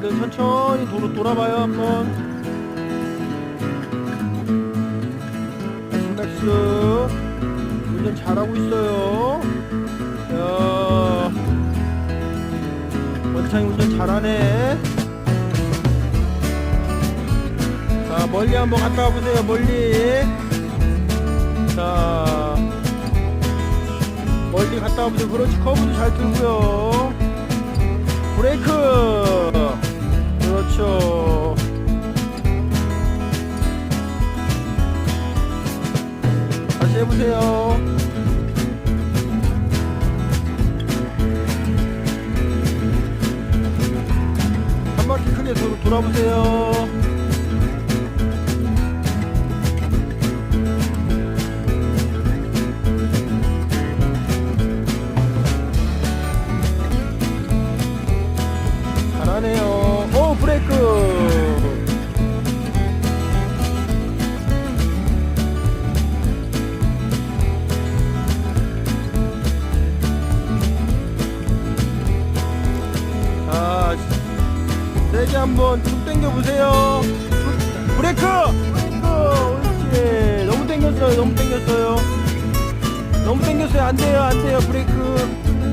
다들 천천히 도로 돌아봐요 한번. 나이스 운전 잘하고 있어요. 야. 원창이 운전 잘하네. 자 멀리 한번 갔다 와보세요 멀리. 자. 멀리 갔다 와보세요. 그렇지 커브도 잘 들고요. 브레이크 그렇죠 다시 해보세요. 한 바퀴 크게 돌- 돌아보세요. 잘하네요 세게 한번 쭉 당겨 보세요. 브레이크! 브레이크! 옳지. 너무 당겼어요 너무 당겼어요. 너무 당겼어요. 안 돼요 안 돼요 브레이크